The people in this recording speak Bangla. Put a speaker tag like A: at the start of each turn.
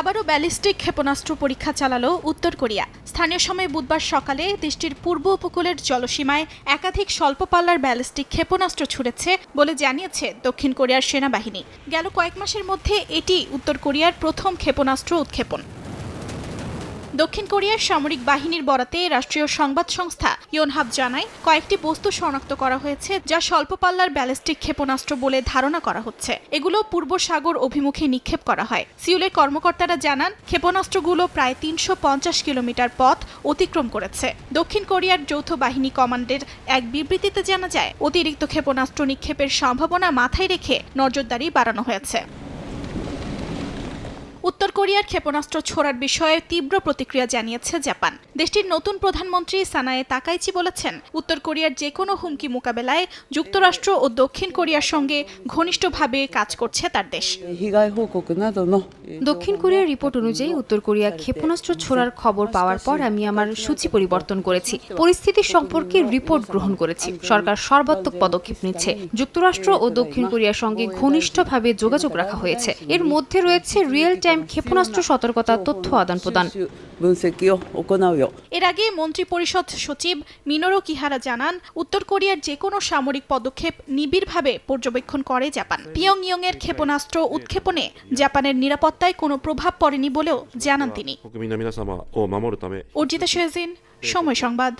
A: আবারও ব্যালিস্টিক ক্ষেপণাস্ত্র পরীক্ষা চালালো উত্তর কোরিয়া স্থানীয় সময় বুধবার সকালে দেশটির পূর্ব উপকূলের জলসীমায় একাধিক স্বল্প পাল্লার ব্যালিস্টিক ক্ষেপণাস্ত্র ছুড়েছে বলে জানিয়েছে দক্ষিণ কোরিয়ার সেনাবাহিনী গেল কয়েক মাসের মধ্যে এটি উত্তর কোরিয়ার প্রথম ক্ষেপণাস্ত্র উৎক্ষেপণ দক্ষিণ কোরিয়ার সামরিক বাহিনীর বরাতে রাষ্ট্রীয় সংবাদ সংস্থা ইয়নহাব জানায় কয়েকটি বস্তু শনাক্ত করা হয়েছে যা স্বল্প পাল্লার ব্যালিস্টিক ক্ষেপণাস্ত্র বলে ধারণা করা হচ্ছে এগুলো পূর্ব সাগর অভিমুখে নিক্ষেপ করা হয় সিউলের কর্মকর্তারা জানান ক্ষেপণাস্ত্রগুলো প্রায় তিনশো কিলোমিটার পথ অতিক্রম করেছে দক্ষিণ কোরিয়ার যৌথ বাহিনী কমান্ডের এক বিবৃতিতে জানা যায় অতিরিক্ত ক্ষেপণাস্ত্র নিক্ষেপের সম্ভাবনা মাথায় রেখে নজরদারি বাড়ানো হয়েছে উত্তর কোরিয়ার ক্ষেপণাস্ত্র ছোড়ার বিষয়ে তীব্র প্রতিক্রিয়া জানিয়েছে জাপান দেশটির নতুন প্রধানমন্ত্রী সানায়ে তাকাইচি বলেছেন উত্তর কোরিয়ার যে কোনো হুমকি মোকাবেলায় যুক্তরাষ্ট্র ও দক্ষিণ কোরিয়ার সঙ্গে ঘনিষ্ঠভাবে কাজ করছে তার দেশ
B: দক্ষিণ কোরিয়ার রিপোর্ট অনুযায়ী উত্তর কোরিয়া ক্ষেপণাস্ত্র ছোড়ার খবর পাওয়ার পর আমি আমার সূচি পরিবর্তন করেছি পরিস্থিতি সম্পর্কে রিপোর্ট গ্রহণ করেছি সরকার সর্বাত্মক পদক্ষেপ নিচ্ছে যুক্তরাষ্ট্র ও দক্ষিণ কোরিয়ার সঙ্গে ঘনিষ্ঠভাবে যোগাযোগ রাখা হয়েছে এর মধ্যে রয়েছে রিয়েল টাইম টাইম ক্ষেপণাস্ত্র সতর্কতা তথ্য আদান প্রদান
A: এর আগে মন্ত্রী পরিষদ সচিব মিনোরো কিহারা জানান উত্তর কোরিয়ার যে কোনো সামরিক পদক্ষেপ নিবিড়ভাবে পর্যবেক্ষণ করে জাপান ইয়ং এর ক্ষেপণাস্ত্র উৎক্ষেপণে জাপানের নিরাপত্তায় কোনো প্রভাব পড়েনি বলেও জানান তিনি অর্জিতা শেহজিন সময় সংবাদ